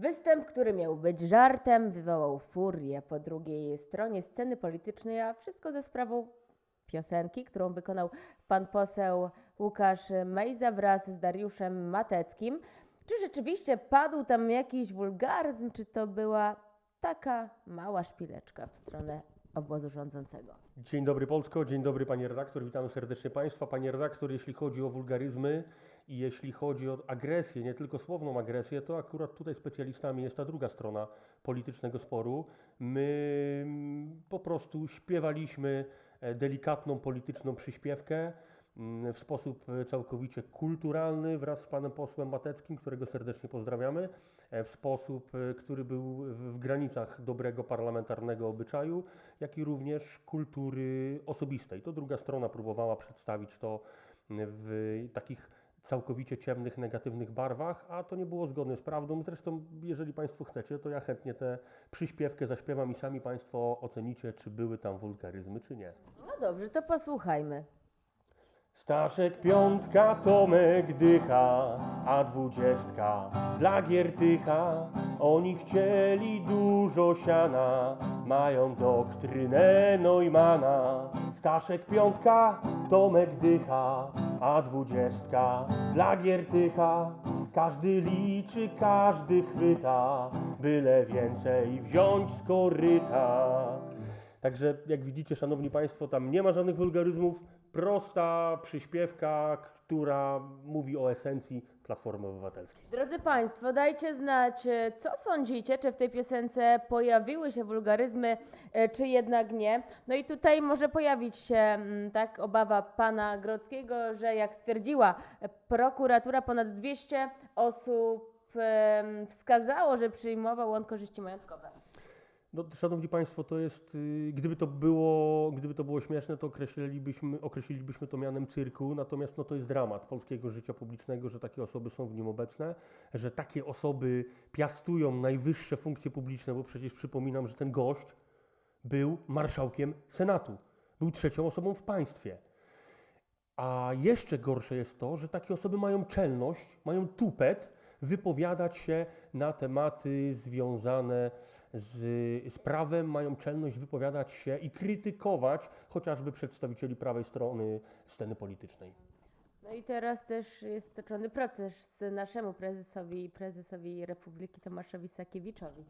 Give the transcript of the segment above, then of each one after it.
Występ, który miał być żartem, wywołał furię po drugiej stronie sceny politycznej, a wszystko ze sprawą piosenki, którą wykonał pan poseł Łukasz Mejza wraz z Dariuszem Mateckim. Czy rzeczywiście padł tam jakiś wulgaryzm, czy to była taka mała szpileczka w stronę obozu rządzącego? Dzień dobry Polsko, dzień dobry Panie redaktor, witamy serdecznie Państwa. Panie redaktor, jeśli chodzi o wulgaryzmy i jeśli chodzi o agresję, nie tylko słowną agresję, to akurat tutaj specjalistami jest ta druga strona politycznego sporu. My mm, po prostu śpiewaliśmy e, delikatną polityczną przyśpiewkę mm, w sposób całkowicie kulturalny wraz z panem posłem Mateckim, którego serdecznie pozdrawiamy, e, w sposób, e, który był w w granicach dobrego parlamentarnego obyczaju, jak i również kultury osobistej. To druga strona próbowała przedstawić to w takich całkowicie ciemnych, negatywnych barwach, a to nie było zgodne z prawdą. Zresztą, jeżeli Państwo chcecie, to ja chętnie tę przyśpiewkę zaśpiewam i sami Państwo ocenicie, czy były tam wulgaryzmy, czy nie. No dobrze, to posłuchajmy. Staszek piątka, Tomek dycha, a dwudziestka dla Giertycha. Oni chcieli dużo siana, mają doktrynę Neumana. Staszek piątka, Tomek dycha, a dwudziestka dla Giertycha. Każdy liczy, każdy chwyta, byle więcej wziąć z koryta. Także jak widzicie, szanowni państwo, tam nie ma żadnych wulgaryzmów. Prosta przyśpiewka, która mówi o esencji Platformy Obywatelskiej. Drodzy Państwo, dajcie znać, e, co sądzicie, czy w tej piosence pojawiły się wulgaryzmy, e, czy jednak nie. No i tutaj może pojawić się mm, tak obawa pana Grodzkiego, że jak stwierdziła prokuratura, ponad 200 osób wskazało, że przyjmował on korzyści majątkowe. No, szanowni państwo, to jest, y, gdyby to było, gdyby to było śmieszne, to określilibyśmy, określilibyśmy to mianem cyrku, natomiast no, to jest dramat polskiego życia publicznego, że takie osoby są w nim obecne, że takie osoby piastują najwyższe funkcje publiczne, bo przecież przypominam, że ten gość był marszałkiem Senatu, był trzecią osobą w państwie. A jeszcze gorsze jest to, że takie osoby mają czelność, mają tupet wypowiadać się na tematy związane z, z prawem, mają czelność wypowiadać się i krytykować chociażby przedstawicieli prawej strony sceny politycznej. No i teraz też jest toczony proces naszemu prezesowi, prezesowi Republiki Tomaszowi Sakiewiczowi.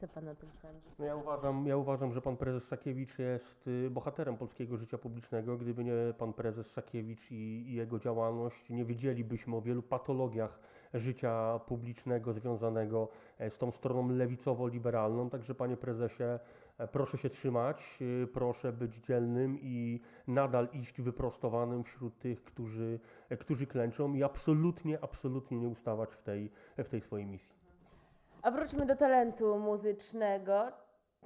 Co pan o tym sądzi? No ja, uważam, ja uważam, że pan prezes Sakiewicz jest y, bohaterem polskiego życia publicznego. Gdyby nie pan prezes Sakiewicz i, i jego działalność, nie wiedzielibyśmy o wielu patologiach życia publicznego związanego e, z tą stroną lewicowo-liberalną. Także panie prezesie, e, proszę się trzymać, y, proszę być dzielnym i nadal iść wyprostowanym wśród tych, którzy, e, którzy klęczą i absolutnie, absolutnie nie ustawać w tej, w tej swojej misji. A wróćmy do talentu muzycznego.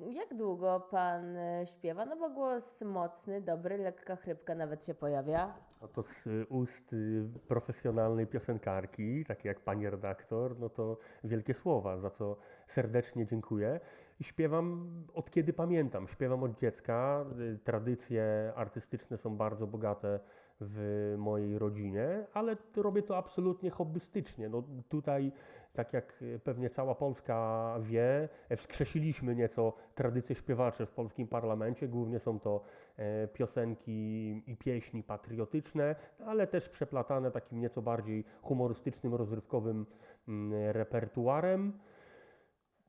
Jak długo pan e, śpiewa? No bo głos mocny, dobry, lekka chrypka nawet się pojawia. Oto z ust y, profesjonalnej piosenkarki, takiej jak pani redaktor, no to wielkie słowa, za co serdecznie dziękuję. Śpiewam od kiedy pamiętam, śpiewam od dziecka. Y, Tradycje artystyczne są bardzo bogate w mojej rodzinie, ale robię to absolutnie hobbystycznie. No tutaj, tak jak pewnie cała Polska wie, wskrzesiliśmy nieco tradycje śpiewacze w polskim parlamencie. Głównie są to e, piosenki i pieśni patriotyczne, ale też przeplatane takim nieco bardziej humorystycznym, rozrywkowym mm, repertuarem.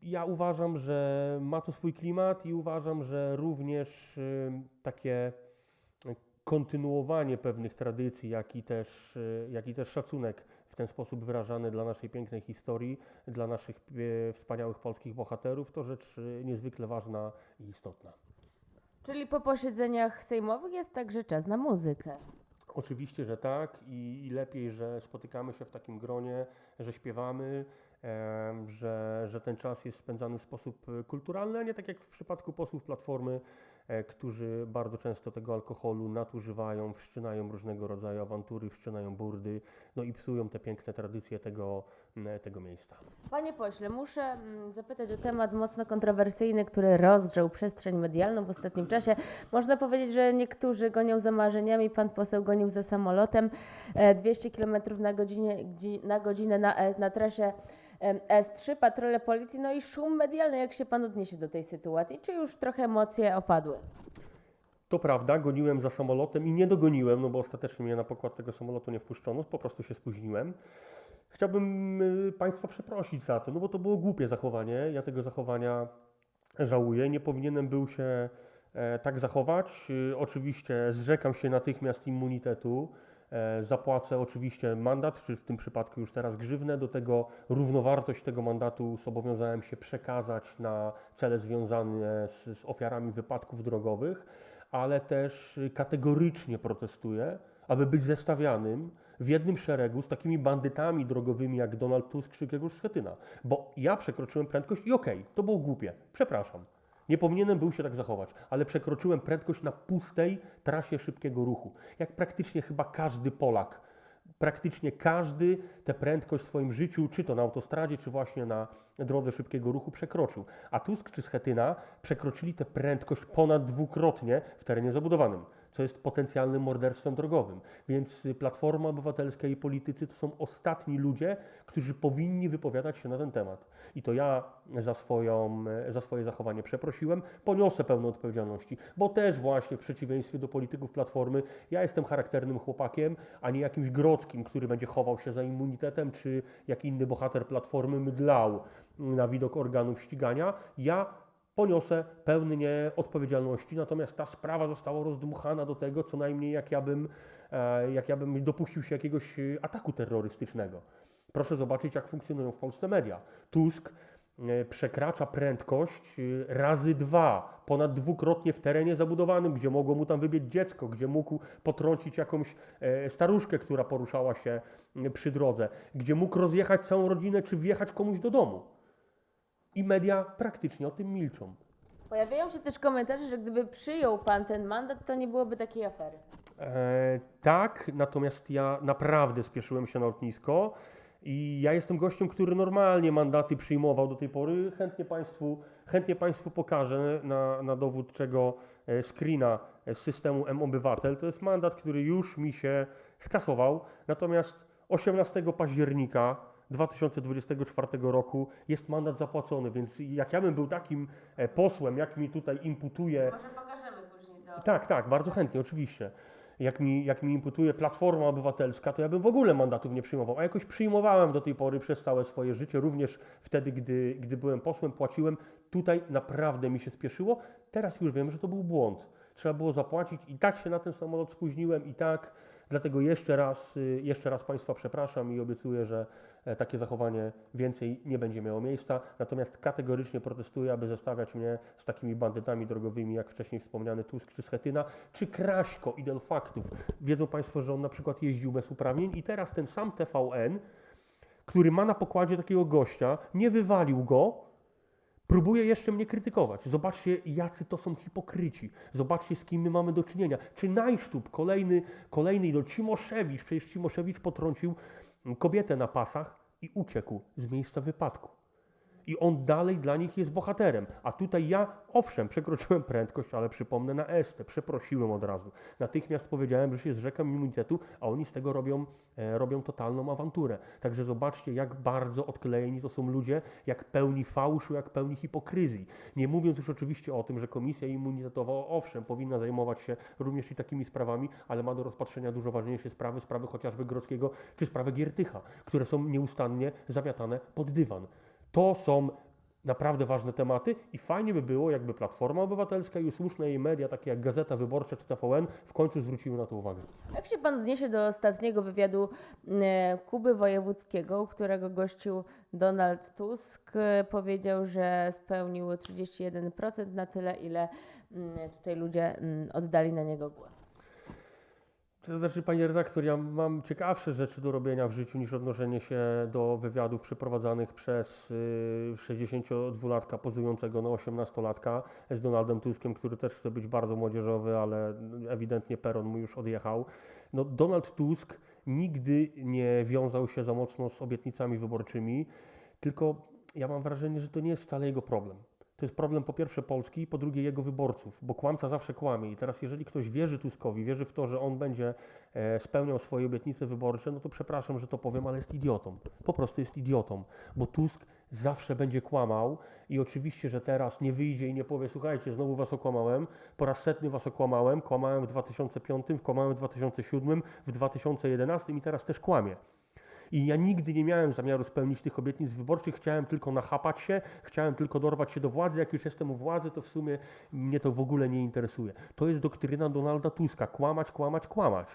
Ja uważam, że ma to swój klimat i uważam, że również y, takie kontynuowanie pewnych tradycji, jak i, też, y, jak i też szacunek w ten sposób wyrażany dla naszej pięknej historii, dla naszych e, wspaniałych polskich bohaterów, to rzecz y, niezwykle ważna i istotna. Czyli po posiedzeniach sejmowych jest także czas na muzykę. Oczywiście, że tak i, i lepiej, że spotykamy się w takim gronie, że śpiewamy, że, że ten czas jest spędzany w sposób e, kulturalny, a nie tak jak w przypadku posłów Platformy, e, którzy bardzo często tego alkoholu nadużywają, wszczynają różnego rodzaju awantury, wszczynają burdy, no i psują te piękne tradycje tego, tego miejsca. Panie pośle, muszę zapytać o temat mocno kontrowersyjny, który rozgrzał przestrzeń medialną w ostatnim czasie. Można powiedzieć, że niektórzy gonią za marzeniami, pan poseł gonił za samolotem. E, 200 km na, godzinie, gdzi- na godzinę na, e, na trasie em, S3, patrole policji, no i szum medialny. Jak się pan odniesie do tej sytuacji? Czy już trochę emocje opadły? To prawda, goniłem za samolotem i nie dogoniłem, no bo ostatecznie mnie na pokład tego samolotu nie wpuszczono, po prostu się spóźniłem. Chciałbym y, Państwa przeprosić za to, no bo to było głupie zachowanie. Ja tego zachowania żałuję. Nie powinienem był się e, tak zachować. Y, Oczywiście zrzekam się natychmiast immunitetu. E, Zapłacę oczywiście mandat, czy w tym przypadku już teraz grzywnę. Do tego równowartość tego mandatu zobowiązałem się przekazać na cele związane z, z ofiarami wypadków drogowych, ale też kategorycznie protestuję, aby być zestawianym w jednym szeregu z takimi bandytami drogowymi jak Donald Tusk czy Grzegorz Schetyna. Bo ja przekroczyłem prędkość i okej, to było głupie, przepraszam. Nie powinienem był się tak zachować, ale przekroczyłem prędkość na pustej trasie szybkiego ruchu. Jak praktycznie chyba każdy Polak. Praktycznie każdy tę prędkość w swoim życiu, czy to na autostradzie, czy właśnie na drodze szybkiego ruchu przekroczył. A Tusk czy Schetyna przekroczyli tę prędkość ponad dwukrotnie w terenie zabudowanym, co jest potencjalnym morderstwem drogowym. Więc Platforma Obywatelska i politycy to są ostatni ludzie, którzy powinni wypowiadać się na ten temat. I to ja za, swoją, za swoje zachowanie przeprosiłem, poniosę pełną odpowiedzialności, bo też właśnie w przeciwieństwie do polityków Platformy, ja jestem charakternym chłopakiem, a nie jakimś Grockim, który będzie chował się za immunitetem, czy jak inny bohater Platformy mydlał na widok organów ścigania. Ja poniosę pełnię odpowiedzialności, natomiast ta sprawa została rozdmuchana do tego, co najmniej jak ja bym, e, jak ja bym dopuścił się jakiegoś e, ataku terrorystycznego. Proszę zobaczyć, jak funkcjonują w Polsce media. Tusk e, przekracza prędkość razy dwa, ponad dwukrotnie w terenie zabudowanym, gdzie mogło mu tam wybiec dziecko, gdzie mógł potrącić jakąś staruszkę, która poruszała się przy drodze, gdzie mógł rozjechać całą rodzinę, czy wjechać komuś do domu. I media praktycznie o tym milczą. Pojawiają się też komentarze, że gdyby przyjął pan ten mandat, to nie byłoby takiej afery. E, tak, natomiast ja naprawdę spieszyłem się na lotnisko i ja jestem gościem, który normalnie mandaty przyjmował do tej pory. Chętnie Państwu, chętnie państwu pokażę na, na dowód czego e, screena z systemu M-Obywatel. To jest mandat, który już mi się skasował, natomiast 18 października 2024 roku jest mandat zapłacony, więc jak ja bym był takim e, posłem, jak mi tutaj imputuje Może pokażemy później to. tak, tak, bardzo chętnie, oczywiście. Jak mi, jak mi imputuje Platforma Obywatelska, to ja bym w ogóle mandatów nie przyjmował. A jakoś przyjmowałem do tej pory przez całe swoje życie, również wtedy, gdy, gdy byłem posłem, płaciłem. Tutaj naprawdę mi się spieszyło. Teraz już wiem, że to był błąd. Trzeba było zapłacić i tak się na ten samolot spóźniłem i tak. Dlatego jeszcze raz, y, jeszcze raz Państwa przepraszam i obiecuję, że takie zachowanie więcej nie będzie miało miejsca. Natomiast kategorycznie protestuję, aby zestawiać mnie z takimi bandytami drogowymi, jak wcześniej wspomniany Tusk czy Schetyna, czy Kraśko, idol faktów. Wiedzą Państwo, że on na przykład jeździł bez uprawnień i teraz ten sam TVN, który ma na pokładzie takiego gościa, nie wywalił go, próbuje jeszcze mnie krytykować. Zobaczcie, jacy to są hipokryci. Zobaczcie, z kim my mamy do czynienia. Czy Najsztub, kolejny, kolejny idol, Cimoszewicz, przecież Cimoszewicz potrącił kobietę na pasach i uciekł z miejsca wypadku. I on dalej dla nich jest bohaterem. A tutaj ja, owszem, przekroczyłem prędkość, ale przypomnę na Estę, przeprosiłem od razu. Natychmiast powiedziałem, że się zrzekam immunitetu, a oni z tego robią, e, robią totalną awanturę. Także zobaczcie, jak bardzo odklejeni to są ludzie, jak pełni fałszu, jak pełni hipokryzji. Nie mówiąc już oczywiście o tym, że komisja immunitetowa, owszem, powinna zajmować się również i takimi sprawami, ale ma do rozpatrzenia dużo ważniejsze sprawy, sprawy chociażby Grodzkiego czy sprawy Giertycha, które są nieustannie zamiatane pod dywan. To są naprawdę ważne tematy i fajnie by było, jakby Platforma Obywatelska i usłuszne jej media, takie jak Gazeta Wyborcza czy TVN, w końcu zwróciły na to uwagę. Jak się pan odniesie do ostatniego wywiadu e, Kuby Wojewódzkiego, którego gościł Donald Tusk? E, Powiedział, że spełnił 31% na tyle, ile mm, tutaj ludzie mm, oddali na niego głos. To znaczy, panie redaktor, ja mam ciekawsze rzeczy do robienia w życiu niż odnoszenie się do wywiadów przeprowadzanych przez y, 62-latka pozującego na 18-latka z Donaldem Tuskiem, który też chce być bardzo młodzieżowy, ale ewidentnie peron mu już odjechał. No, Donald Tusk nigdy nie wiązał się za mocno z obietnicami wyborczymi, tylko ja mam wrażenie, że to nie jest wcale jego problem. To jest problem po pierwsze Polski i po drugie jego wyborców, bo kłamca zawsze kłamie. I teraz jeżeli ktoś wierzy Tuskowi, wierzy w to, że on będzie e, spełniał swoje obietnice wyborcze, no to przepraszam, że to powiem, ale jest idiotą. Po prostu jest idiotą, bo Tusk zawsze będzie kłamał i oczywiście, że teraz nie wyjdzie i nie powie, słuchajcie, znowu was okłamałem, po raz setny was okłamałem, kłamałem w 2005, kłamałem w 2007, w 2011 i teraz też kłamię. I ja nigdy nie miałem zamiaru spełnić tych obietnic wyborczych, chciałem tylko nachapać się, chciałem tylko dorwać się do władzy. Jak już jestem u władzy, to w sumie mnie to w ogóle nie interesuje. To jest doktryna Donalda Tuska: kłamać, kłamać, kłamać.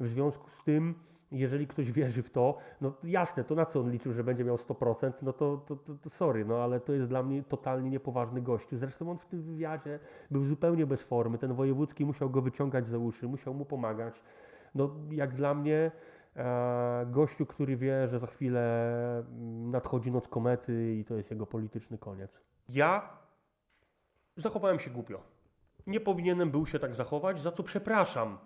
W związku z tym, jeżeli ktoś wierzy w to, no jasne, to na co on liczył, że będzie miał 100%, no to, to, to, to sorry, no ale to jest dla mnie totalnie niepoważny gościu. Zresztą on w tym wywiadzie był zupełnie bez formy. Ten wojewódzki musiał go wyciągać za uszy, musiał mu pomagać. No jak dla mnie gościu, który wie, że za chwilę mm, nadchodzi noc komety i to jest jego polityczny koniec. Ja zachowałem się głupio. Nie powinienem był się tak zachować, za co przepraszam.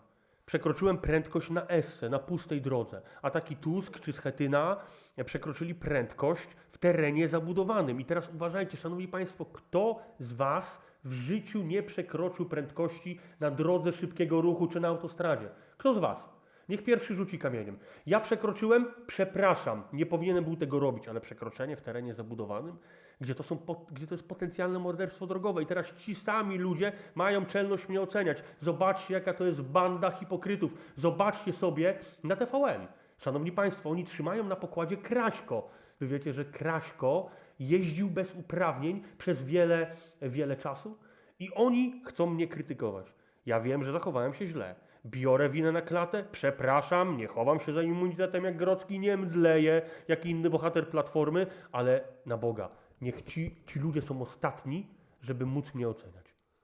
Przekroczyłem prędkość na Esse, na pustej drodze, a taki Tusk czy Schetyna e, przekroczyli prędkość w terenie zabudowanym. I teraz uważajcie, szanowni państwo, kto z was w życiu nie przekroczył prędkości na drodze szybkiego ruchu czy na autostradzie? Kto z was? Niech pierwszy rzuci kamieniem. Ja przekroczyłem, przepraszam, nie powinienem był tego robić, ale przekroczenie w terenie zabudowanym, gdzie to, są, gdzie to jest potencjalne morderstwo drogowe. I teraz ci sami ludzie mają czelność mnie oceniać. Zobaczcie, jaka to jest banda hipokrytów. Zobaczcie sobie na TVN. Szanowni Państwo, oni trzymają na pokładzie Kraśko. Wy wiecie, że Kraśko jeździł bez uprawnień przez wiele, wiele czasu i oni chcą mnie krytykować. Ja wiem, że zachowałem się źle. Biorę winę na klatę, przepraszam, nie chowam się za immunitetem jak Grocki, nie mdleję jak inny bohater Platformy, ale na Boga, niech ci, ci ludzie są ostatni, żeby móc mnie oceniać.